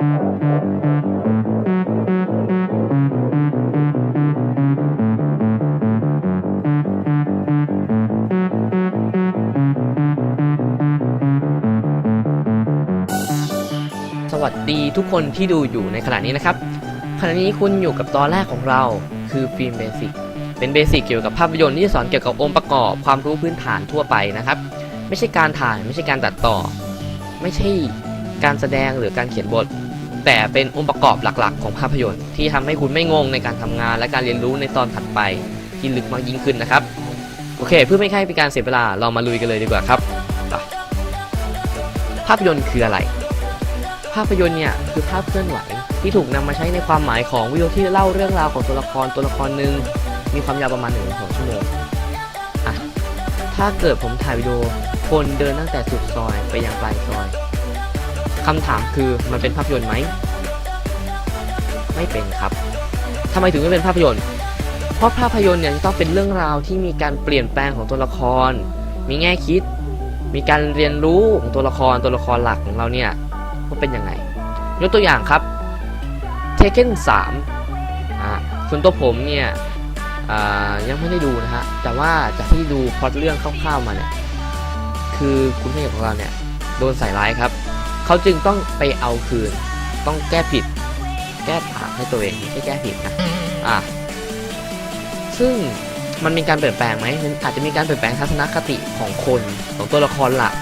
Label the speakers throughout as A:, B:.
A: สวัสดีทุกคนที่ดูอยู่ในขณะนี้นะครับขณะนี้คุณอยู่กับตอนแรกของเราคือฟิล์มเบสิกเป็นเบสิกเกี่ยวกับภาพยนตร์ที่สอนเกี่ยวกับองค์ประกอบความรู้พื้นฐานทั่วไปนะครับ ไม่ใช่การถ่ายไม่ใช่การตัดต่อ ไม่ใช่การแสดงหรือการเขียนบท แต่เป็นองค์ประกอบหลักๆ ของภาพยนตร์ ที่ทำให้คุณไม่งงในการทำงานและการเรียนรู้ในตอนถัดไปที่ลึกมากยิ่งขึ้นนะครับ โอเค เพื่อไม่ให้เป็นการเสียเวลาเรามาลุยกันเลยดีกว่าครับ ภาพยนตร์คืออะไร ภาพยนตร์เนี่ยคือภาพเคลื่อนไหวที่ถูกนำมาใช้ในความหมายของวิดีโอที่เล่าเรื่องราวของตัวละครตัวละครหนึ่งมีความยาวประมาณ1นถึงสองชั่วโมงอะถ้าเกิดผมถ่ายวิดีโอคนเดินตั้งแต่สุดซอยไปยังปลายซอย คำถามคือมันเป็นภาพยนตร์ไหม ไม่เป็นครับทำไมถึงไม่เป็นภาพยนตร์ เพราะภาพยนตร์เนี่ยจะต้องเป็นเรื่องราวที่มีการเปลี่ยนแปลงของตัวละคร มีแง่คิด มีการเรียนรู้ของตัวละครตัวละครหลักของเราเนี่ยว่าเป็นยังไง ยกตัวอย่างครับ Taken 3อ่าส่วนตัวผมเนี่ยยังไม่ได้ดูนะฮะ แต่ว่าจากที่ดูพล็อตเรื่องคร่าวๆมาเนี่ย คือคุณพระเอกของเราเนี่ย โดนใส่ร้ายครับ เขาจึงต้องไปเอาคืน ต้องแก้ผิด แก้ต่างให้ตัวเองไม่ใช่แก้ผิดนะอ่าซึ่งมันมีการเปลี่ยนแปลงไหมมันอาจจะมีการเปลี่ยนแปลงทัศนคติของคนของตัวละครหลัก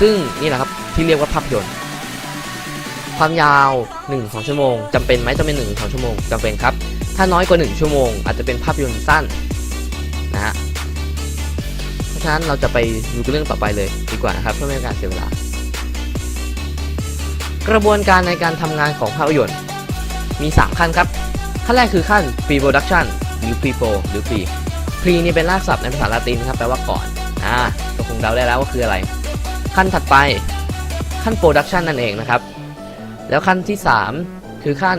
A: ซึ่งนี่แหละครับที่เรียกว่าภาพยนตร์ความยาว1 2ชั่วโมงจำเป็นไหมจำเป็น1 2ชั่วโมงจำเป็นครับ ถ้าน้อยกว่า 1 ชั่วโมง อาจจะเป็นภาพยนตร์สั้นนะฮะเพราะฉะนั้นเราจะไปดูเรื่องต่อไปเลยดีกว่านะครับเพื่อไม่ให้การเสียเวลา กระบวนการในการทำงานของภาพยนตร์ มี 3 ขั้นครับ ขั้นแรกคือขั้น pre-production หรือ pre-pro หรือ pre pre นี่เป็นรากศัพท์ในภาษาละตินครับแปลว่าก่อน อ่าก็คงเดาได้แล้วว่าคืออะไร ขั้นถัดไปขั้น production นั่นเองนะครับ แล้วขั้นที่ 3 คือขั้น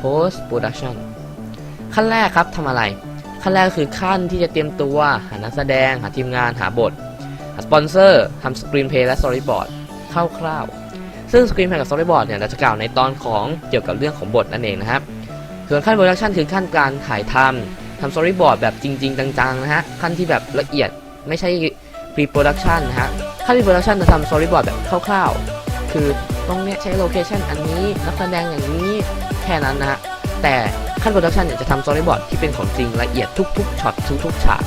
A: post production ขั้นแรกครับทำอะไร ขั้นแรกคือขั้นที่จะเตรียมตัว หานักแสดง หาทีมงาน หาบท หาสปอนเซอร์ทำสกรีนเพลย์และสตอรี่บอร์ดคร่าวๆ ซึ่งสกรีนเพลย์กับสตอรี่บอร์ดเนี่ยเราจะกล่าวในตอนของเกี่ยวกับเรื่องของบทนั่นเองนะครับ ส่วนขั้น production คือขั้นการถ่ายทำทำสตอรี่บอร์ดแบบจริง ๆ จังๆนะฮะขั้นที่แบบละเอียดไม่ใช่ pre production นะฮะขั้น pre production จะทำสตอรี่บอร์ดแบบคร่าวๆ คือตรงเนี้ยใช้โลเคชันอันนี้นักแสดงอย่างนี้แค่นั้นนะฮะแต่ขั้นโปรดักชันเนี่ยจะทำสตอรี่บอร์ดที่เป็นของจริงละเอียดทุกๆช็อตทุกๆฉาก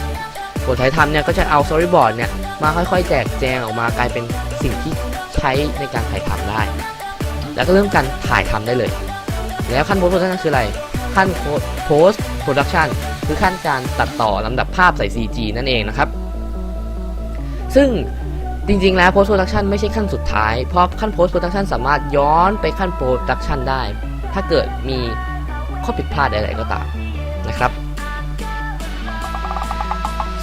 A: บทถ่ายทำเนี่ยก็จะเอาสตอรี่บอร์ดเนี่ยมาค่อยๆ แจกแจงออกมากลายเป็นสิ่งที่ ใช้ในการถ่ายทำได้ แล้วก็เริ่มการถ่ายทำได้เลย แล้วขั้นโพสต์โปรดักชันคืออะไร ขั้นโพสต์โปรดักชันคือขั้นการตัดต่อลำดับภาพใส่ CG นั่นเองนะครับ ซึ่งจริงๆ แล้ว post production ไม่ใช่ขั้นสุดท้าย เพราะขั้น post production สามารถย้อนไปขั้น production ได้ ถ้าเกิดมีข้อผิดพลาดอะไรก็ตามนะครับ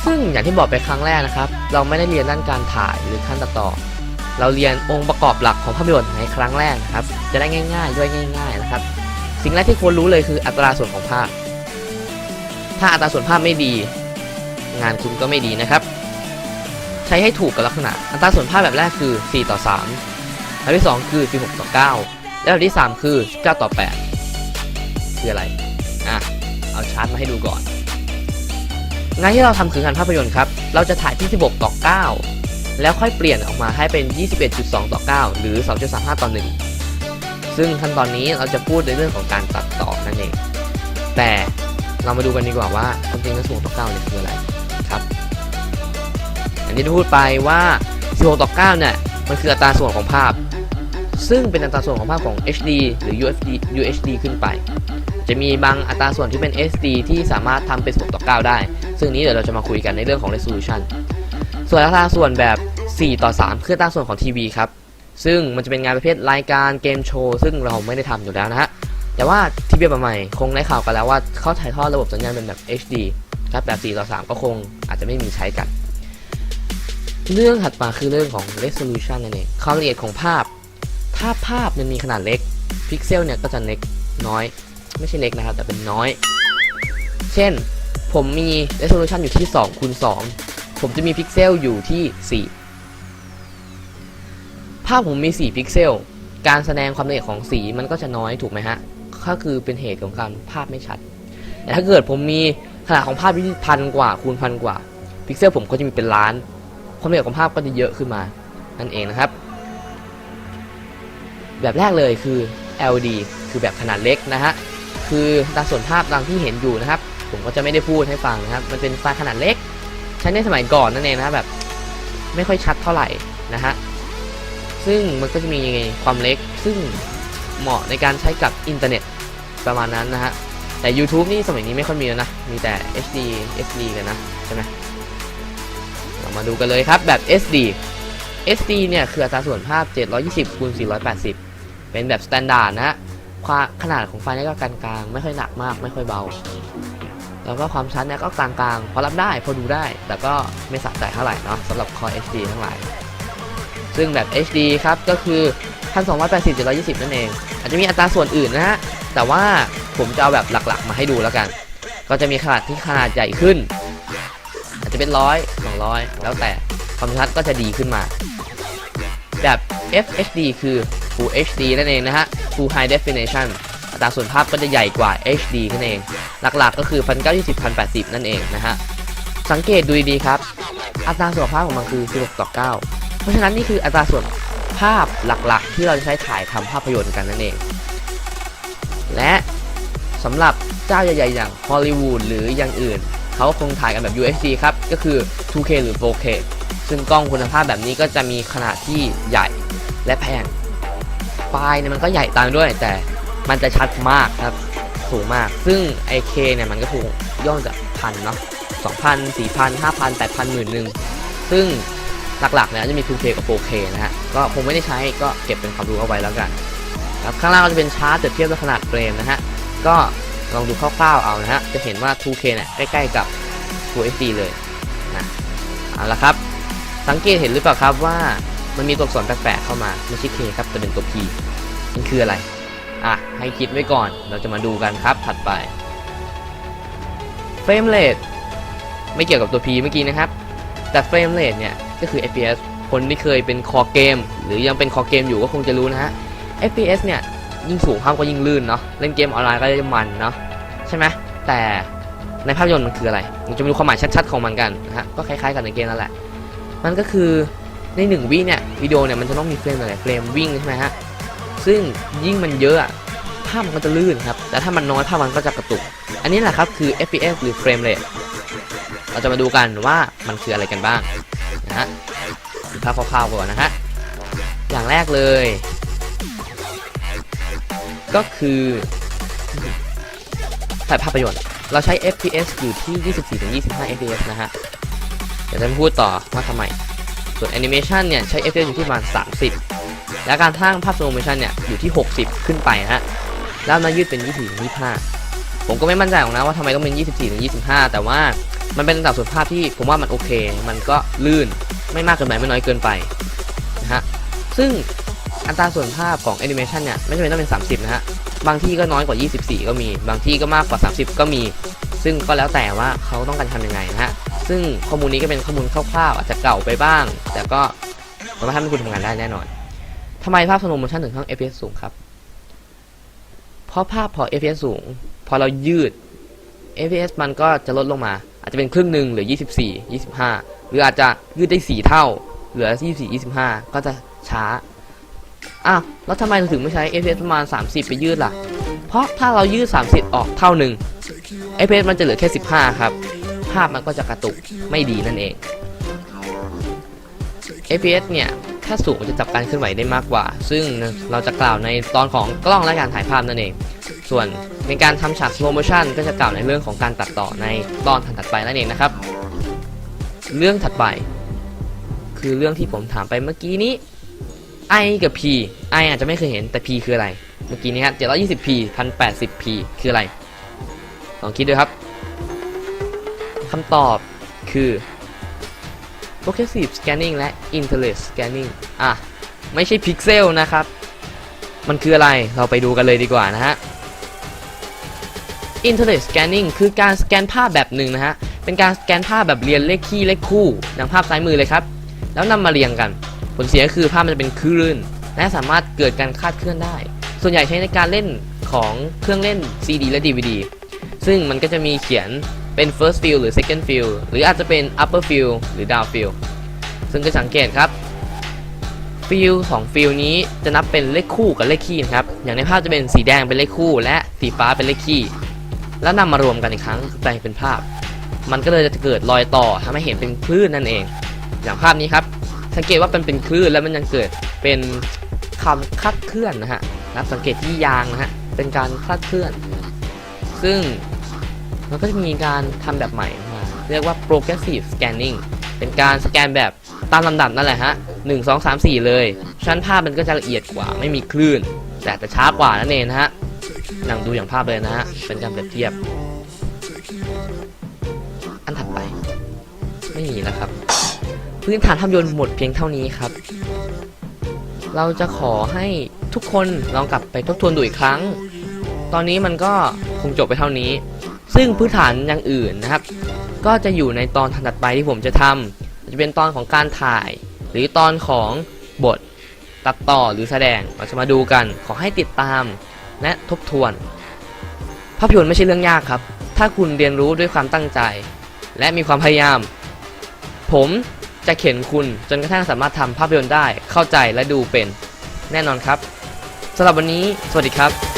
A: ซึ่งอย่างที่บอกไปครั้งแรกนะครับ เราไม่ได้เรียนด้านการถ่ายหรือขั้นตัดต่อ เราเรียนองค์ประกอบหลักของภาพยนตร์ในครั้งแรกนะครับ จะได้ง่าย ๆ ด้วยง่าย ๆ นะครับ สิ่งแรกที่ควรรู้เลยคืออัตราส่วนของภาพ ถ้าอัตราส่วนภาพไม่ดี งานคุณก็ไม่ดีนะครับ ใช้ให้ถูกกับลักษณะ อัตราส่วนภาพแบบแรกคือ 4 ต่อ 3 แบบที่ 2 คือ 16 ต่อ 9 และแบบที่ 3 คือ 19 ต่อ 8 คืออะไร อะ เอาชาร์ตมาให้ดูก่อน งานที่เราทำคืองานภาพยนตร์ครับ เราจะถ่ายที่ 16 ต่อ 9 แล้วค่อยเปลี่ยนออกมาให้เป็น 21.2 ต่อ 9 หรือ 2.35 ต่อ 1 ซึ่งขั้นตอนนี้เราจะพูดในเรื่องของการตัดต่อนั่นเอง แต่เรามาดูกันดีกว่าว่าความจริงแล้ว16ต่อ9เนี่ยคืออะไรครับอย่างที่ได้พูดไปว่า 16ต่อ9เนี่ยมันคืออัตราส่วนของภาพ ซึ่งเป็นอัตราส่วนของภาพของ HD หรือ UHD UHD ขึ้นไป จะมีบางอัตราส่วนที่เป็น SD ที่สามารถทำเป็น16ต่อ9ได้ ซึ่งนี้เดี๋ยวเราจะมาคุยกันในเรื่องของ resolution ส่วนอัตราส่วนแบบ 4 ต่อ 3 คืออัตราส่วนของทีวีครับ ซึ่งมันจะเป็นงานประเภทรายการเกมโชว์ซึ่งเราไม่ได้ทำอยู่แล้วนะฮะ แต่ว่าทีวีแบบใหม่คงได้ข่าวกันแล้วว่าเขาถ่ายทอดระบบสัญญาณเป็นแบบ HD ครับแบบ 4 ต่อ 3 ก็คงอาจจะไม่มีใช้กัน เรื่องถัดมาคือเรื่องของ resolution นั่นเองความละเอียดของภาพ ถ้าภาพมันมีขนาดเล็กพิกเซลเนี่ยก็จะเล็กน้อย ไม่ใช่เล็กนะครับ แต่เป็นน้อย เช่นผมมี resolution อยู่ที่2คูณ2 ผมจะมีพิกเซลอยู่ที่ 4 ภาพผมมี 4 พิกเซล การแสดงความละเอียดของสีมันก็จะน้อยถูกไหมฮะ ก็คือเป็นเหตุของการภาพไม่ชัด แต่ถ้าเกิดผมมีขนาดของภาพที่พันกว่าคูณพันกว่า พิกเซลผมก็จะมีเป็นล้าน ความละเอียดของภาพก็จะเยอะขึ้นมา นั่นเองนะครับ แบบแรกเลยคือ LD คือแบบขนาดเล็กนะฮะ คือตามส่วนภาพดังที่เห็นอยู่นะครับ ผมก็จะไม่ได้พูดให้ฟังนะครับ มันเป็นไฟล์ขนาดเล็ก ใช้ในสมัยก่อนนั่นเองนะแบบ ไม่ค่อยชัดเท่าไหร่นะฮะซึ่งมันก็จะมีความเล็ก ซึ่งเหมาะในการใช้กับอินเทอร์เน็ตประมาณนั้นนะฮะ แต่ YouTube นี่สมัยนี้ไม่ค่อยมีแล้วนะ มีแต่ HD SD กันนะ ใช่ไหมเรามาดูกันเลยครับแบบ SD SD เนี่ยคืออัตราส่วนภาพ 720คูณ480 เป็นแบบสแตนดาร์ดนะฮะความขนาดของไฟล์นี่ก็กลางๆ ไม่ค่อยหนักมาก ไม่ค่อยเบา แล้วก็ความชัดเนี่ยก็กลางๆ พอรับได้พอดูได้ แต่ก็ไม่สะใจเท่าไหร่เนาะสำหรับ Core HD ทั้งหลาย ซึ่งแบบ HD ครับ ก็คือ 1280 720 นั่นเอง อาจจะมีอัตราส่วนอื่นนะฮะ แต่ว่าผมจะเอาแบบหลักๆ มาให้ดูแล้วกัน ก็จะมีขนาดที่ขนาดใหญ่ขึ้น อาจจะเป็นร้อยสองร้อยแล้วแต่ความชัดก็จะดีขึ้นมา แบบ FHD คือ Full HD นั่นเองนะฮะ Full High Definition าส่วนภาพก็จะใหญ่กว่า HD นั่นเอง หลักๆก็คือ 1920 1080 นั่นเองนะฮะ สังเกตดูดีๆครับ อัตราส่วนภาพของมันคือ 16 ต่อ 9 เพราะฉะนั้นนี่คืออัตราส่วนภาพหลักๆ ที่เราจะใช้ถ่ายทำภาพยนตร์กันนั่นเอง และสำหรับเจ้าใหญ่ๆอย่างฮอลลีวูดหรืออย่างอื่น เขาคงถ่ายกันแบบ UHD ครับ ก็คือ 2K หรือ 4K ซึ่งกล้องคุณภาพแบบนี้ก็จะมีขนาดที่ใหญ่และแพงไฟล์เนี่ยมันก็ใหญ่ตามด้วยแต่ มันจะชัดมากครับสูงมาก ซึ่ง IK เนี่ยมันก็ถูกย่อมจากพันเนาะ2,000 4,000 5,000 8,000หมื่นหนึ่งซึ่งหลักๆเนี่ยจะมี 2K กับ 4K นะฮะ ก็คงไม่ได้ใช้ก็เก็บเป็นความรู้เอาไว้แล้วกันครับข้างล่างก็จะเป็นชาร์ตเปรียบเทียบด้วยขนาดเฟรมนะฮะ ก็ลองดูคร่าวๆเอานะฮะ จะเห็นว่า 2K เนี่ยใกล้ๆกับ Full HD เลยนะเอาละครับ สังเกตเห็นหรือเปล่าครับว่ามันมีตัวอักษรแปลกๆเข้ามาไม่ใช่ K ครับแต่เป็นตัว P มันคืออะไร อะ ให้คิดไว้ก่อน เราจะมาดูกันครับถัดไป เฟรมเรทไม่เกี่ยวกับตัว P เมื่อกี้นะครับ แต่เฟรมเรทเนี่ย ก็คือ FPS คนที่เคยเป็นคอเกม หรือยังเป็นคอเกมอยู่ก็คงจะรู้นะฮะ FPS เนี่ย ยิ่งสูงภาพก็ยิ่งลื่นเนาะ เล่นเกมออนไลน์ก็จะมันเนาะ ใช่ไหม แต่ในภาพยนตร์มันคืออะไรเราจะมาดูความหมายชัดๆของมันกันนะฮะ ก็คล้ายๆ กับในเกมนั่นแหละ มันก็คือในหนึ่งวิเนี่ยวิดีโอเนี่ยมันจะต้องมีเฟรมอะไรเฟรมวิ่งใช่ไหมฮะ ซึ่งยิ่งมันเยอะภาพมันก็จะลื่นครับ แต่ถ้ามันน้อยภาพมันก็จะกระตุก อันนี้แหละครับคือ FPS หรือ frame rate เราจะมาดูกันว่ามันคืออะไรกันบ้างนะฮะภาพคร่าวๆก่อนนะฮะ อย่างแรกเลย ก็คือถ่ายภาพยนตร์ เราใช้ FPS อยู่ที่ 24-25 FPS นะฮะ เดี๋ยวจะพูดต่อว่าทำไม ส่วนแอนิเมชันเนี่ย ใช้ FPS อยู่ที่ประมาณ 30 และการสร้างภาพสโลโมชันเนี่ยอยู่ที่ 60 ขึ้นไปนะฮะแล้วมายืดเป็น 24-25 ผมก็ไม่มั่นใจหรอกนะว่าทำไมต้องเป็น 24-25 แต่ว่ามันเป็นระดับส่วนภาพที่ผมว่ามันโอเค มันก็ลื่นไม่มากเกินไปไม่น้อยเกินไปนะฮะซึ่งอัตราส่วนภาพของแอนิเมชันเนี่ยไม่จำเป็นต้องเป็น 30 นะฮะ บางที่ก็น้อยกว่า 24 ก็มี บางที่ก็มากกว่า 30 ก็มี ซึ่งก็แล้วแต่ว่าเขาต้องการทำยังไงนะฮะ ซึ่งข้อมูลนี้ก็เป็นข้อมูลคร่าวๆ อาจจะเก่าไปบ้าง แต่ก็สามารถทำให้คุณทำงานได้แน่นอน ทำไมภาพสโลโมชันถึงต้อง FPS สูงครับ เพราะภาพพอ FPS สูง พอเรายืด FPS มันก็จะลดลงมา อาจจะเป็นครึ่งหนึ่งหรือ 24 25 หรืออาจจะยืดได้ 4 เท่า เหลือ 24 25 ก็จะช้า อ้าว แล้วทำไมถึงไม่ใช้ FPS ประมาณ 30 ไปยืดล่ะ เพราะถ้าเรายืด 30 ออกเท่าหนึ่ง FPS มันจะเหลือแค่ 15 ครับ ภาพมันก็จะกระตุกไม่ดีนั่นเอง FPS เนี่ย ถ้าสูงจะจับการเคลื่อนไหวได้มากกว่า ซึ่งเราจะกล่าวในตอนของกล้องและการถ่ายภาพนั่นเอง ส่วนในการทำฉาก slow motion ก็จะกล่าวในเรื่องของการตัดต่อในตอนถัดไปนั่นเองนะครับ เรื่องถัดไป คือเรื่องที่ผมถามไปเมื่อกี้นี้ I กับ P I อาจจะไม่เคยเห็นแต่ P คืออะไร เมื่อกี้นี้ครับ 720p 1080p คืออะไรลองคิดดูครับคำตอบคือ progressive scanning และ interlace scanning อะ ไม่ใช่พิกเซลนะครับ มันคืออะไรเราไปดูกันเลยดีกว่านะฮะ interlace scanning คือการสแกนภาพแบบหนึ่งนะฮะ เป็นการสแกนภาพแบบเรียนเลขคี่เลขคู่ดังภาพซ้ายมือเลยครับ แล้วนำมาเรียงกัน ผลเสียคือภาพมันจะเป็นคลื่นและสามารถเกิดการคาดเคลื่อนได้ ส่วนใหญ่ใช้ในการเล่นของเครื่องเล่น CD และ DVD ซึ่งมันก็จะมีเขียน เป็น first field หรือ second field หรืออาจจะเป็น upper field หรือ down field ซึ่งก็สังเกตครับฟิลของฟิลนี้จะนับเป็นเลขคู่กับเลขคี่นะครับ อย่างในภาพจะเป็นสีแดงเป็นเลขคู่ และสีฟ้าเป็นเลขคี่ แล้วนำมารวมกันอีกครั้งแปลงเป็นภาพ มันก็เลยจะเกิดรอยต่อทำให้เห็นเป็นคลื่นนั่นเอง อย่างภาพนี้ครับ สังเกตว่าเป็นเป็นคลื่นแล้วมันยังเกิดเป็นคำคลาดเคลื่อนนะฮะนับสังเกตที่ยางนะฮะเป็นการคลาดเคลื่อน ซึ่ง มันก็จะมีการทำแบบใหม่มาเรียกว่า progressive scanning เป็นการสแกนแบบตามลำดับนั่นแหละฮะหนึ่งสองสามสี่เลยชั้นภาพมันก็จะละเอียดกว่าไม่มีคลื่น แต่จะช้ากว่านั่นเองนะฮะอย่งดูอย่างภาพเลยนะฮะ เป็นการเปรียบเทียบ อันถัดไป ไม่มีแล้วครับ พื้นฐานภาพยนตร์หมดเพียงเท่านี้ครับ เราจะขอให้ทุกคนลองกลับไปทบทวนดูอีกครั้ง ตอนนี้มันก็คงจบไปเท่านี้ ซึ่งพื้นฐานอย่างอื่นนะครับ ก็จะอยู่ในตอนถัดไปที่ผมจะทำจะเป็นตอนของการถ่าย หรือตอนของบทตัดต่อหรือแสดงเราจะมาดูกันขอให้ติดตามและทบทวน ภาพยนตร์ไม่ใช่เรื่องยากครับ ถ้าคุณเรียนรู้ด้วยความตั้งใจ และมีความพยายาม ผมจะเข็นคุณจนกระทั่งสามารถทำภาพยนตร์ได้เข้าใจและดูเป็นแน่นอนครับสำหรับวันนี้ สวัสดีครับ